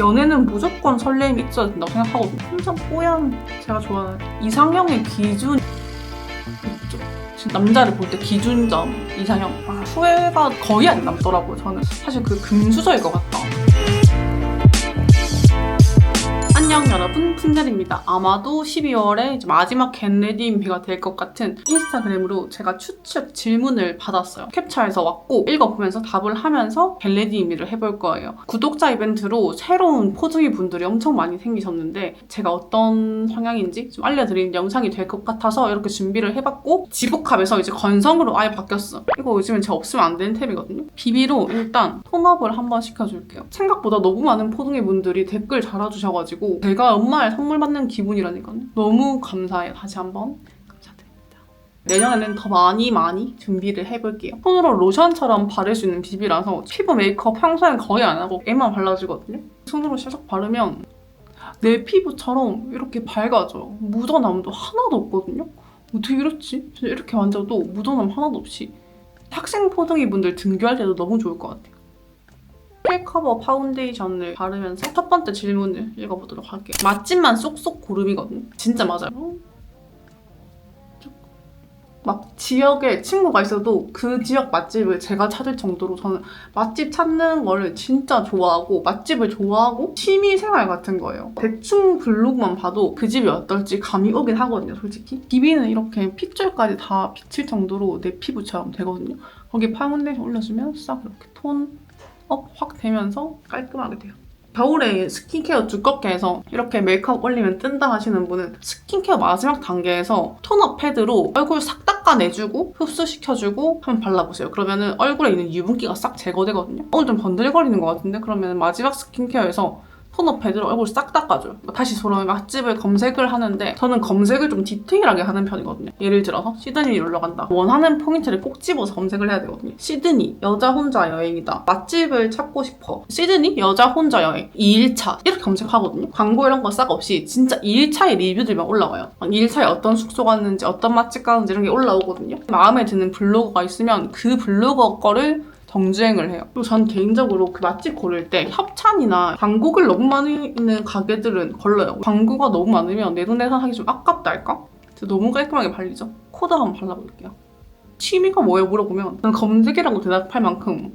연애는 무조건 설렘이 있어야 된다고 생각하거든요. 혼자 뽀얀 제가 좋아하는 이상형의 기준 있죠. 남자를 볼 때 기준점 이상형 아, 후회가 거의 안 남더라고요. 저는 사실 그 금수저일 것 같다. 안녕 여러분 푼델입니다. 아마도 12월에 이제 마지막 겟레디인비가 될 것 같은 인스타그램으로 제가 추측 질문을 받았어요. 캡처해서 왔고 읽어보면서 답을 하면서 겟레디인비를 해볼 거예요. 구독자 이벤트로 새로운 포즈기 분들이 엄청 많이 생기셨는데 제가 어떤 성향인지 좀 알려드리는 영상이 될 것 같아서 이렇게 준비를 해봤고 지복합에서 이제 건성으로 아예 바뀌었어. 이거 요즘엔 제가 없으면 안 되는 탭이거든요. 비비로 일단 톤업을 한번 시켜줄게요. 생각보다 너무 많은 포둥이 분들이 댓글 달아주셔가지고 제가 엄마의 선물 받는 기분이라니까요. 너무 감사해요. 다시 한번 감사드립니다. 내년에는 더 많이 많이 준비를 해볼게요. 손으로 로션처럼 바를 수 있는 비비라서 피부 메이크업 평소엔 거의 안 하고 애만 발라주거든요. 손으로 샥샥 바르면 내 피부처럼 이렇게 밝아져요. 묻어남도 하나도 없거든요. 어떻게 이렇지? 이렇게 만져도 묻어남 하나도 없이 학생 포동이 분들 등교할 때도 너무 좋을 것 같아요. 필커버 파운데이션을 바르면서 첫 번째 질문을 읽어보도록 할게요. 맛집만 쏙쏙 고름이거든요. 진짜 맞아요. 막 지역에 친구가 있어도 그 지역 맛집을 제가 찾을 정도로 저는 맛집 찾는 거를 진짜 좋아하고 맛집을 좋아하고 취미 생활 같은 거예요. 대충 블로그만 봐도 그 집이 어떨지 감이 오긴 하거든요, 솔직히. 비비는 이렇게 핏줄까지 다 비칠 정도로 내 피부처럼 되거든요. 거기 파운데이션 올려주면 싹 이렇게 톤 업 확 되면서 깔끔하게 돼요. 겨울에 스킨케어 두껍게 해서 이렇게 메이크업 올리면 뜬다 하시는 분은 스킨케어 마지막 단계에서 톤업 패드로 얼굴 싹 닦아내주고 흡수시켜주고 한번 발라보세요. 그러면은 얼굴에 있는 유분기가 싹 제거되거든요. 오늘 좀 번들거리는 것 같은데 그러면 마지막 스킨케어에서 톤업 패드로 얼굴 싹 닦아줘요. 다시 돌아오면 맛집을 검색을 하는데 저는 검색을 좀 디테일하게 하는 편이거든요. 예를 들어서 시드니 놀러 간다. 원하는 포인트를 꼭 집어서 검색을 해야 되거든요. 시드니 여자 혼자 여행이다. 맛집을 찾고 싶어. 시드니 여자 혼자 여행 2일차 이렇게 검색하거든요. 광고 이런 거 싹 없이 진짜 2일차의 리뷰들만 올라와요. 2일차에 어떤 숙소 갔는지 어떤 맛집 갔는지 이런 게 올라오거든요. 마음에 드는 블로거가 있으면 그 블로거 거를 정주행을 해요. 그리고 전 개인적으로 그 맛집 고를 때 협찬이나 광고글 너무 많이 있는 가게들은 걸러요. 광고가 너무 많으면 내돈내산하기 좀 아깝달까? 진짜 너무 깔끔하게 발리죠? 코드 한번 발라볼게요. 취미가 뭐예요? 물어보면 저는 검색이라고 대답할 만큼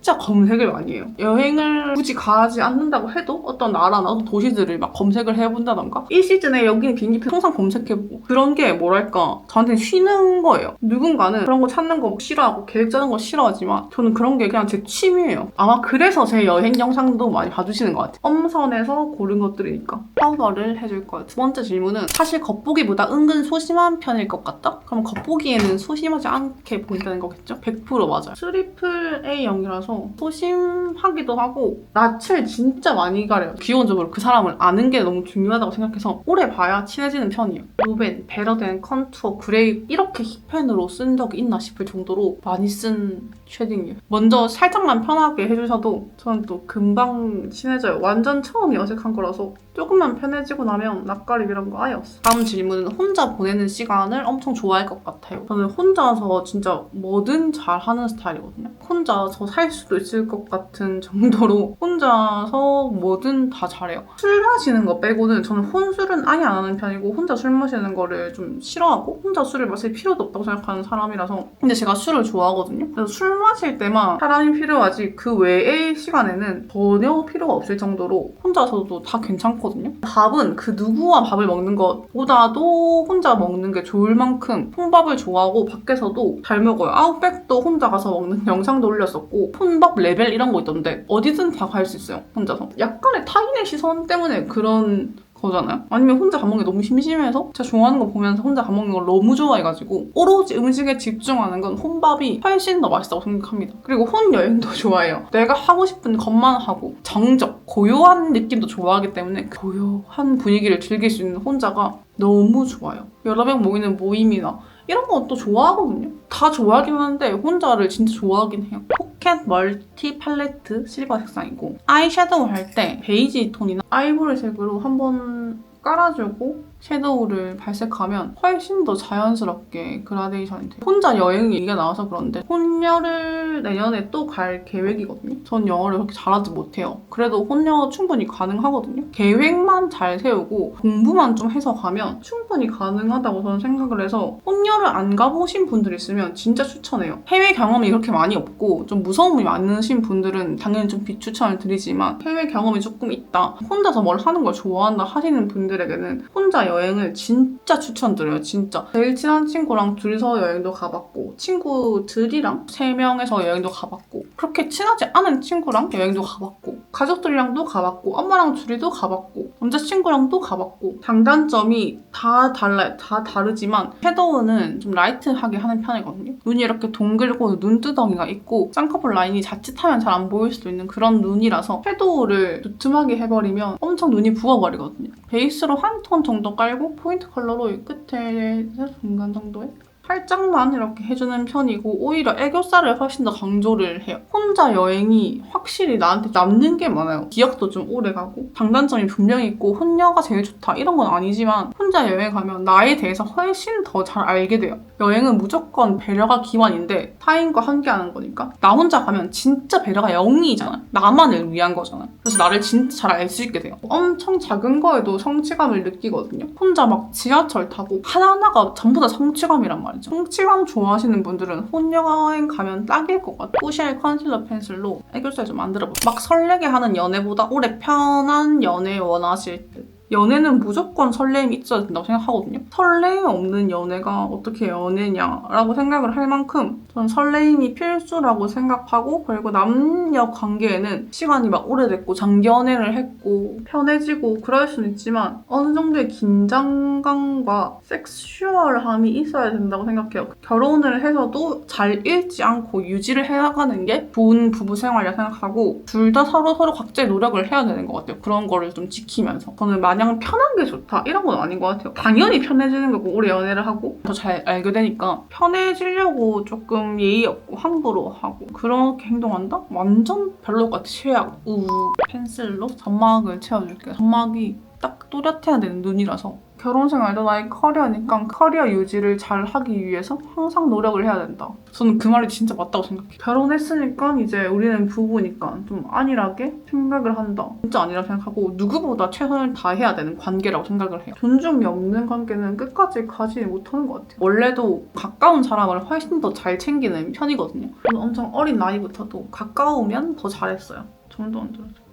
진짜 검색을 많이 해요. 여행을 굳이 가지 않는다고 해도 어떤 나라나 어떤 도시들을 막 검색을 해본다던가 이 시즌에 여기는 비행기표 항상 검색해보고 그런 게 뭐랄까 저한테는 쉬는 거예요. 누군가는 그런 거 찾는 거 싫어하고 계획 짜는 거 싫어하지만 저는 그런 게 그냥 제 취미예요. 아마 그래서 제 여행 영상도 많이 봐주시는 것 같아요. 엄선해서 고른 것들이니까 파우더를 해줄 거예요. 두 번째 질문은 사실 겉보기보다 은근 소심한 편일 것 같다? 그럼 겉보기에는 소심하지 않게 보인다는 거겠죠? 100% 맞아요. 트리플 A 형이라서 소심하기도 하고 낯을 진짜 많이 가려요. 기본적으로 그 사람을 아는 게 너무 중요하다고 생각해서 오래 봐야 친해지는 편이에요. 루벤, 베러덴, 컨투어, 그레이 이렇게 힙펜으로 쓴 적이 있나 싶을 정도로 많이 쓴 쉐딩이에요. 먼저 살짝만 편하게 해주셔도 저는 또 금방 친해져요. 완전 처음이 어색한 거라서 조금만 편해지고 나면 낯가림 이런 거 아예 없어. 다음 질문은 혼자 보내는 시간을 엄청 좋아할 것 같아요. 저는 혼자서 진짜 뭐든 잘 하는 스타일이거든요. 혼자서 살 수도 있을 것 같은 정도로 혼자서 뭐든 다 잘해요. 술 마시는 거 빼고는 저는 혼술은 아예 안 하는 편이고 혼자 술 마시는 거를 좀 싫어하고 혼자 술을 마실 필요도 없다고 생각하는 사람이라서 근데 제가 술을 좋아하거든요. 그래서 술 마실 때만 사람이 필요하지 그 외의 시간에는 전혀 필요가 없을 정도로 혼자서도 다 괜찮거든요. 밥은 그 누구와 밥을 먹는 것보다도 혼자 먹는 게 좋을 만큼 콩밥을 좋아하고 밖에서도 잘 먹어요. 아웃백도 혼자 가서 먹는 영상도 올렸었고 폰밥 레벨 이런 거 있던데 어디든 다 갈 수 있어요. 혼자서. 약간의 타인의 시선 때문에 그런 거잖아요. 아니면 혼자 밥 먹는 게 너무 심심해서 제가 좋아하는 거 보면서 혼자 밥 먹는 걸 너무 좋아해가지고 오로지 음식에 집중하는 건 혼밥이 훨씬 더 맛있다고 생각합니다. 그리고 혼 여행도 좋아해요. 내가 하고 싶은 것만 하고 정적, 고요한 느낌도 좋아하기 때문에 그 고요한 분위기를 즐길 수 있는 혼자가 너무 좋아요. 여러 명 모이는 모임이나 이런 건 또 좋아하거든요. 다 좋아하긴 하는데 혼자를 진짜 좋아하긴 해요. 포켓 멀티 팔레트 실버 색상이고 아이섀도우 할 때 베이지 톤이나 아이보리 색으로 한번 깔아주고 섀도우를 발색하면 훨씬 더 자연스럽게 그라데이션이 돼요. 혼자 여행 얘기가 나와서 그런데 혼녀를 내년에 또 갈 계획이거든요. 전 영어를 그렇게 잘하지 못해요. 그래도 혼녀 충분히 가능하거든요. 계획만 잘 세우고 공부만 좀 해서 가면 충분히 가능하다고 저는 생각을 해서 혼녀를 안 가보신 분들 있으면 진짜 추천해요. 해외 경험이 그렇게 많이 없고 좀 무서움이 많으신 분들은 당연히 좀 비추천을 드리지만 해외 경험이 조금 있다. 혼자서 뭘 하는 걸 좋아한다 하시는 분들에게는 혼자 여행을 진짜 추천드려요. 진짜. 제일 친한 친구랑 둘이서 여행도 가봤고 친구들이랑 세 명에서 여행도 가봤고 그렇게 친하지 않은 친구랑 여행도 가봤고 가족들이랑도 가봤고 엄마랑 둘이도 가봤고 남자친구랑도 가봤고 장단점이 다 달라요. 다 다르지만 섀도우는 좀 라이트하게 하는 편이거든요. 눈이 이렇게 동글고 눈두덩이가 있고 쌍꺼풀 라인이 자칫하면 잘 안 보일 수도 있는 그런 눈이라서 섀도우를 두툼하게 해버리면 엄청 눈이 부어버리거든요. 베이스로 한 톤 정도 깔고 포인트 컬러로 이 끝에 중간 정도에 살짝만 이렇게 해주는 편이고 오히려 애교살을 훨씬 더 강조를 해요. 혼자 여행이 확실히 나한테 남는 게 많아요. 기억도 좀 오래 가고 장단점이 분명히 있고 혼녀가 제일 좋다 이런 건 아니지만 혼자 여행 가면 나에 대해서 훨씬 더 잘 알게 돼요. 여행은 무조건 배려가 기반인데 타인과 함께하는 거니까 나 혼자 가면 진짜 배려가 0이잖아. 나만을 위한 거잖아. 그래서 나를 진짜 잘 알 수 있게 돼요. 엄청 작은 거에도 성취감을 느끼거든요. 혼자 막 지하철 타고 하나하나가 전부 다 성취감이란 말이 죠. 성취감 좋아하시는 분들은 혼여행 가면 딱일 것 같아요. 꾸쉘 컨실러 펜슬로 애교살 좀 만들어봐. 막 설레게 하는 연애보다 오래 편한 연애 원하실 때. 연애는 무조건 설렘이 있어야 된다고 생각하거든요. 설렘 없는 연애가 어떻게 연애냐라고 생각을 할 만큼 전 설레임이 필수라고 생각하고 그리고 남녀 관계에는 시간이 막 오래됐고 장기 연애를 했고 편해지고 그럴 수는 있지만 어느 정도의 긴장감과 섹슈얼함이 있어야 된다고 생각해요. 결혼을 해서도 잘 잃지 않고 유지를 해나가는 게 좋은 부부 생활이라 생각하고 둘 다 서로 서로 각자의 노력을 해야 되는 것 같아요. 그런 거를 좀 지키면서 저는 마냥 편한 게 좋다. 이런 건 아닌 것 같아요. 당연히 편해지는 거고 오래 연애를 하고. 더 잘 알게 되니까 편해지려고 조금 예의 없고 함부로 하고. 그렇게 행동한다? 완전 별로 같아. 최악. 우. 펜슬로 점막을 채워줄게요. 점막이 딱 또렷해야 되는 눈이라서 결혼 생활도 나의 커리어니까 커리어 유지를 잘 하기 위해서 항상 노력을 해야 된다. 저는 그 말이 진짜 맞다고 생각해요. 결혼했으니까 이제 우리는 부부니까 좀 안일하게 생각을 한다. 진짜 아니라고 생각하고 누구보다 최선을 다해야 되는 관계라고 생각을 해요. 존중이 없는 관계는 끝까지 가지 못하는 것 같아요. 원래도 가까운 사람을 훨씬 더 잘 챙기는 편이거든요. 저는 엄청 어린 나이부터도 가까우면 더 잘했어요. 정도 안 들어줘.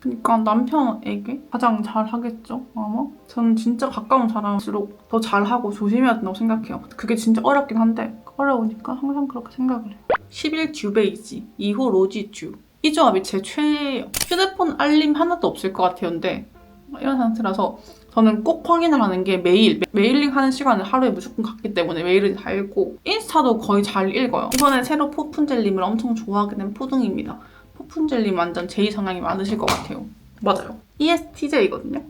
그러니까 남편에게 가장 잘 하겠죠 아마? 저는 진짜 가까운 사람일수록 더 잘하고 조심해야 된다고 생각해요. 그게 진짜 어렵긴 한데 어려우니까 항상 그렇게 생각을 해요. 11 듀베이지 2호 로지 듀 이 조합이 제 최애예요 휴대폰 알림 하나도 없을 것 같아요 근데. 이런 상태라서 저는 꼭 확인을 하는 게 메일 메일링 하는 시간을 하루에 무조건 갖기 때문에 메일을 다 읽고 인스타도 거의 잘 읽어요. 이번에 새로 포푼젤림을 엄청 좋아하게 된 푸둥입니다 포푼젤리 완전 제이 성향이 많으실 것 같아요. 맞아요. ESTJ거든요.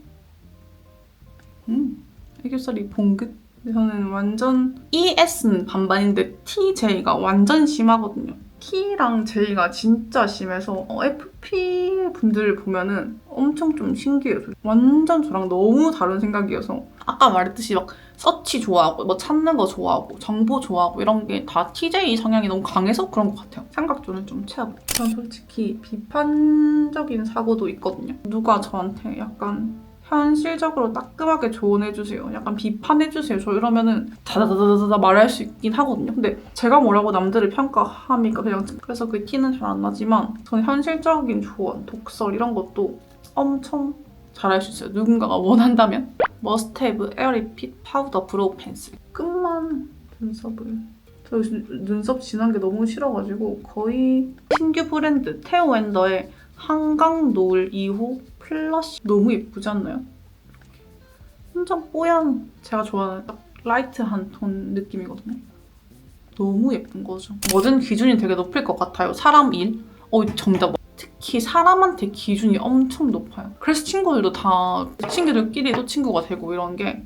음, 애교살이 봉긋. 저는 완전 ES는 반반인데 TJ가 완전 심하거든요. T랑 J가 진짜 심해서 어, FP 분들 보면은 엄청 좀 신기해요. 완전 저랑 너무 다른 생각이어서 아까 말했듯이 막 서치 좋아하고 뭐 찾는 거 좋아하고 정보 좋아하고 이런 게 다 TJ 성향이 너무 강해서 그런 것 같아요. 삼각존을 좀 채워볼게요. 전 솔직히 비판적인 사고도 있거든요. 누가 저한테 약간 현실적으로 따끔하게 조언해주세요. 약간 비판해주세요. 저 이러면은 다다다다다 말할 수 있긴 하거든요. 근데 제가 뭐라고 남들을 평가하니까 그냥 그래서 그 티는 잘 안 나지만 저는 현실적인 조언, 독설 이런 것도 엄청 잘할 수 있어요. 누군가가 원한다면. 머스테브 에어리핏 파우더 브로우 펜슬. 끝만 눈썹을. 저 요즘 눈썹 진한 게 너무 싫어가지고 거의 신규 브랜드 테오 앤더의 한강 노을 2호 플러시 너무 예쁘지 않나요? 완전 뽀얀 제가 좋아하는 딱 라이트한 톤 느낌이거든요. 너무 예쁜 거죠. 모든 기준이 되게 높을 것 같아요. 사람 일. 어 정답. 특히 사람한테 기준이 엄청 높아요. 그래서 친구들도 다 친구들끼리도 친구가 되고 이런 게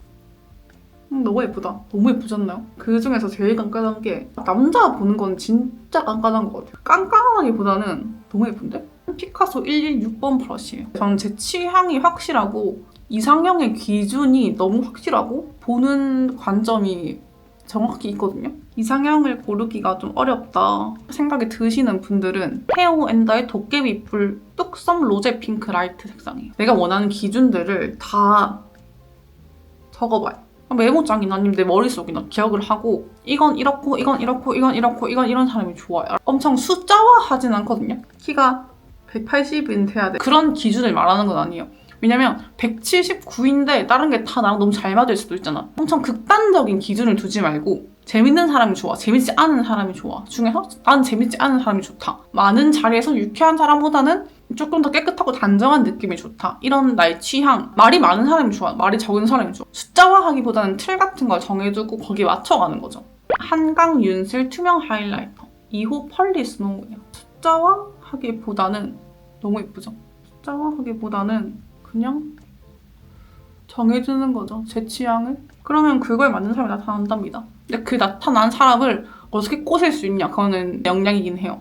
음, 너무 예쁘다. 너무 예쁘지 않나요? 그 중에서 제일 깐깐한 게 남자 보는 건 진짜 깐깐한 것 같아요. 깐깐하기보다는 너무 예쁜데? 피카소 116번 브러쉬예요. 저는 제 취향이 확실하고 이상형의 기준이 너무 확실하고 보는 관점이 정확히 있거든요. 이상형을 고르기가 좀 어렵다 생각이 드시는 분들은 헤어엔더의 도깨비 뿔 뚝섬 로제 핑크 라이트 색상이에요. 내가 원하는 기준들을 다 적어봐요. 메모장이나 아니면 내 머릿속이나 기억을 하고 이건 이렇고 이건 이렇고 이건 이렇고 이건 이런 사람이 좋아요. 엄청 숫자화하진 않거든요. 키가 180인 돼야 돼. 그런 기준을 말하는 건 아니에요. 왜냐면 179인데 다른 게 다 나랑 너무 잘 맞을 수도 있잖아. 엄청 극단적인 기준을 두지 말고 재밌는 사람이 좋아, 재밌지 않은 사람이 좋아. 중에서 난 재밌지 않은 사람이 좋다. 많은 자리에서 유쾌한 사람보다는 조금 더 깨끗하고 단정한 느낌이 좋다. 이런 나의 취향. 말이 많은 사람이 좋아, 말이 적은 사람이 좋아. 숫자화하기보다는 틀 같은 걸 정해두고 거기에 맞춰가는 거죠. 한강 윤슬 투명 하이라이터 2호 펄리 스노우예요. 숫자화하기보다는 너무 예쁘죠? 숫자화하기보다는 그냥 정해주는 거죠. 제 취향을. 그러면 그거에 맞는 사람이 나타난답니다. 근데 그 나타난 사람을 어떻게 꼬실 수 있냐? 그거는 역량이긴 해요.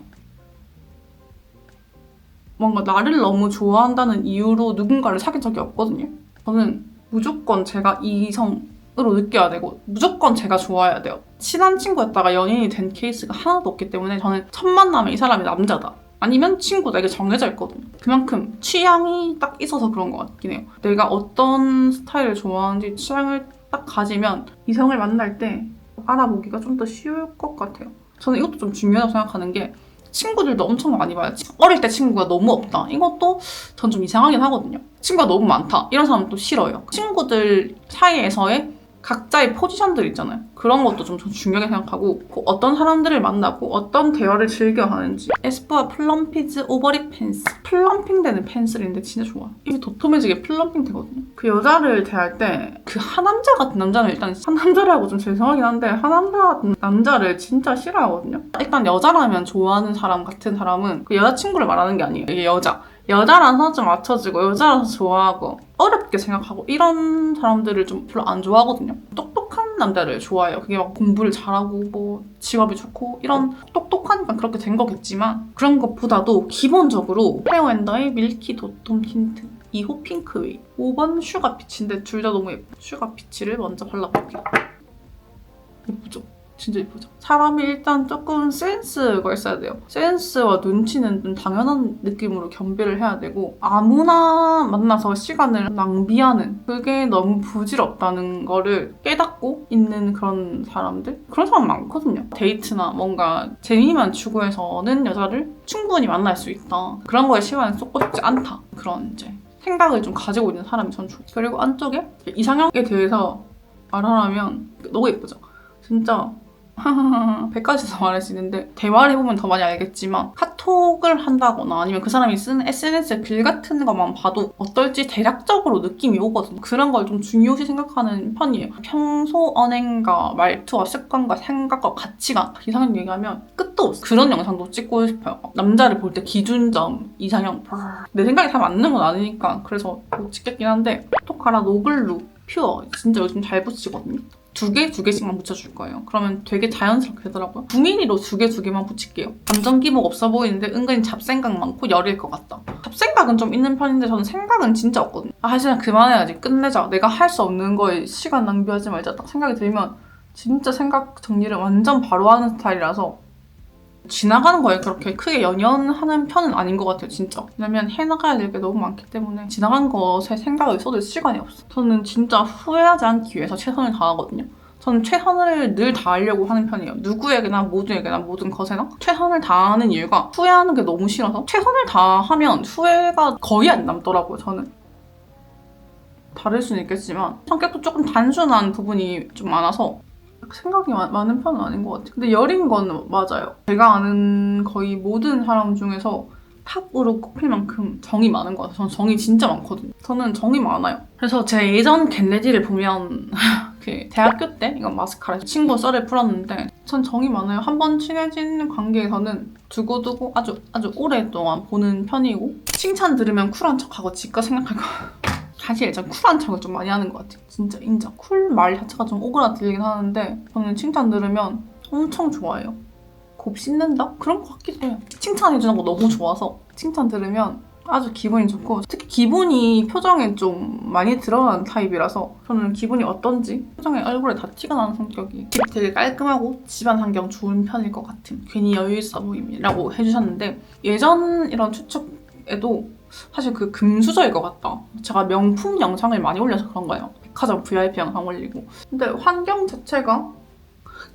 뭔가 나를 너무 좋아한다는 이유로 누군가를 사귄 적이 없거든요. 저는 무조건 제가 이성으로 느껴야 되고 무조건 제가 좋아야 돼요. 친한 친구였다가 연인이 된 케이스가 하나도 없기 때문에 저는 첫 만남에 이 사람이 남자다. 아니면 친구다 이게 정해져 있거든요. 그만큼 취향이 딱 있어서 그런 것 같긴 해요. 내가 어떤 스타일을 좋아하는지 취향을 딱 가지면 이성을 만날 때 알아보기가 좀 더 쉬울 것 같아요. 저는 이것도 좀 중요하다고 생각하는 게 친구들도 엄청 많이 봐요. 어릴 때 친구가 너무 없다. 이것도 전 좀 이상하긴 하거든요. 친구가 너무 많다. 이런 사람 또 싫어요. 친구들 사이에서의 각자의 포지션들 있잖아요. 그런 것도 좀 중요하게 생각하고 그 어떤 사람들을 만나고 어떤 대화를 즐겨 하는지. 에스쁘아 플럼피즈 오버립 펜슬 플럼핑 되는 펜슬인데 진짜 좋아. 이게 도톰해지게 플럼핑 되거든요. 그 여자를 대할 때 그 하남자 같은 남자는 일단 하남자라고 좀 죄송하긴 한데 하남자 같은 남자를 진짜 싫어하거든요. 일단 여자라면 좋아하는 사람 같은 사람은 그 여자친구를 말하는 게 아니에요. 이게 여자. 여자라서 좀 맞춰주고 여자라서 좋아하고 어렵게 생각하고 이런 사람들을 좀 별로 안 좋아하거든요. 똑똑한 남자를 좋아해요. 그게 막 공부를 잘하고 뭐 직업이 좋고 이런 똑똑하니까 그렇게 된 거겠지만 그런 것보다도 기본적으로 페어엔더의 밀키 도톰 틴트 2호 핑크웨이 5번 슈가 피치인데 둘 다 너무 예뻐. 슈가 피치를 먼저 발라볼게요. 예쁘죠? 진짜 예쁘죠? 사람이 일단 조금 센스가 있어야 돼요. 센스와 눈치는 좀 당연한 느낌으로 겸비를 해야 되고 아무나 만나서 시간을 낭비하는 그게 너무 부질없다는 거를 깨닫고 있는 그런 사람들? 그런 사람 많거든요. 데이트나 뭔가 재미만 추구해서는 여자를 충분히 만날 수 있다. 그런 거에 시간을 쏟고 싶지 않다. 그런 이제 생각을 좀 가지고 있는 사람이 전 좋아요. 그리고 안쪽에 이상형에 대해서 말하라면 너무 예쁘죠? 진짜 100가지 더 말할 수 있는데 대화를 해보면 더 많이 알겠지만 카톡을 한다거나 아니면 그 사람이 쓰는 SNS의 글 같은 것만 봐도 어떨지 대략적으로 느낌이 오거든요. 그런 걸 좀 중요시 생각하는 편이에요. 평소 언행과 말투와 습관과 생각과 가치관 이상형 얘기하면 끝도 없어. 그런 영상도 찍고 싶어요. 남자를 볼 때 기준점, 이상형 내 생각이 다 맞는 건 아니니까 그래서 못 찍겠긴 한데 톡하라 노블루 퓨어 진짜 요즘 잘 붙이거든요. 두 개, 두 개씩만 붙여줄 거예요. 그러면 되게 자연스럽게 되더라고요. 9mm로 두 개, 두 개만 붙일게요. 감정 기복 없어 보이는데 은근히 잡생각 많고 열일 것 같다. 잡생각은 좀 있는 편인데 저는 생각은 진짜 없거든요. 아, 하지만 그만해야지. 끝내자. 내가 할 수 없는 거에 시간 낭비하지 말자. 딱 생각이 들면 진짜 생각 정리를 완전 바로 하는 스타일이라서 지나가는 거에 그렇게 크게 연연하는 편은 아닌 것 같아요, 진짜. 왜냐면 해나가야 될 게 너무 많기 때문에 지나간 것에 생각을 쏟을 시간이 없어. 저는 진짜 후회하지 않기 위해서 최선을 다하거든요. 저는 최선을 늘 다하려고 하는 편이에요. 누구에게나 모두에게나 모든 것에나 최선을 다하는 이유가 후회하는 게 너무 싫어서 최선을 다하면 후회가 거의 안 남더라고요, 저는. 다를 수는 있겠지만 성격도 조금 단순한 부분이 좀 많아서 생각이 마- 많은 편은 아닌 것 같아요. 근데 여린 건 맞아요. 제가 아는 거의 모든 사람 중에서 탑으로 꼽힐 만큼 정이 많은 것 같아요. 저는 정이 진짜 많거든요. 저는 정이 많아요. 그래서 제 예전 겟레디를 보면 그 대학교 때 이건 마스카라 친구 썰을 풀었는데 전 정이 많아요. 한 번 친해진 관계에서는 두고두고 아주 아주 오랫동안 보는 편이고 칭찬 들으면 쿨한 척하고 지가 생각할 거 사실 전 쿨한 척을 좀 많이 하는 것 같아요. 진짜 인정. 쿨 말 자체가 좀 오그라들긴 하는데 저는 칭찬 들으면 엄청 좋아해요. 곱 씹는다? 그런 것 같기도 해요. 칭찬해주는 거 너무 좋아서 칭찬 들으면 아주 기분이 좋고 특히 기분이 표정에 좀 많이 드러나는 타입이라서 저는 기분이 어떤지 표정에 얼굴에 다 티가 나는 성격이 집 되게 깔끔하고 집안 환경 좋은 편일 것 같은 괜히 여유 있어 보임이라고 해주셨는데 예전 이런 추측에도 사실 그 금수저일 것 같다 제가 명품 영상을 많이 올려서 그런 거예요 백화점 VIP 영상 올리고 근데 환경 자체가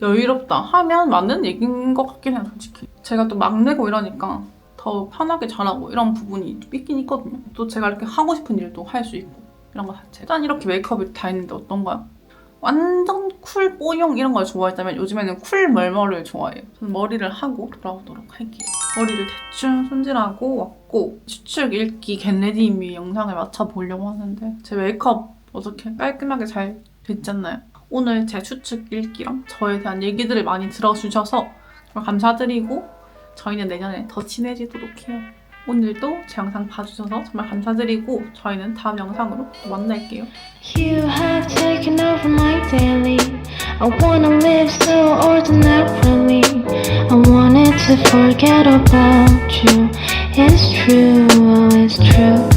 여유롭다 하면 맞는 얘기인 것 같긴 해요 솔직히 제가 또 막내고 이러니까 더 편하게 잘하고 이런 부분이 좀 있긴 있거든요. 또 제가 이렇게 하고 싶은 일도 할 수 있고 이런 거 자체. 일단 이렇게 메이크업이 다 했는데 어떤가요? 완전 쿨 뽀용 이런 걸 좋아했다면 요즘에는 쿨 멀멀을 좋아해요. 저는 머리를 하고 돌아오도록 할게요. 머리를 대충 손질하고 왔고 추측 읽기 겟레디미 영상을 맞춰보려고 하는데 제 메이크업 어떻게 깔끔하게 잘 됐잖아요. 오늘 제 추측 읽기랑 저에 대한 얘기들을 많이 들어주셔서 감사드리고 저희는 내년에 더 친해지도록 해요. 오늘도 제 영상 봐주셔서 정말 감사드리고 저희는 다음 영상으로 또 만날게요. I wanna live so ordinarily. I wanted to forget about you. It's true, oh, it's true.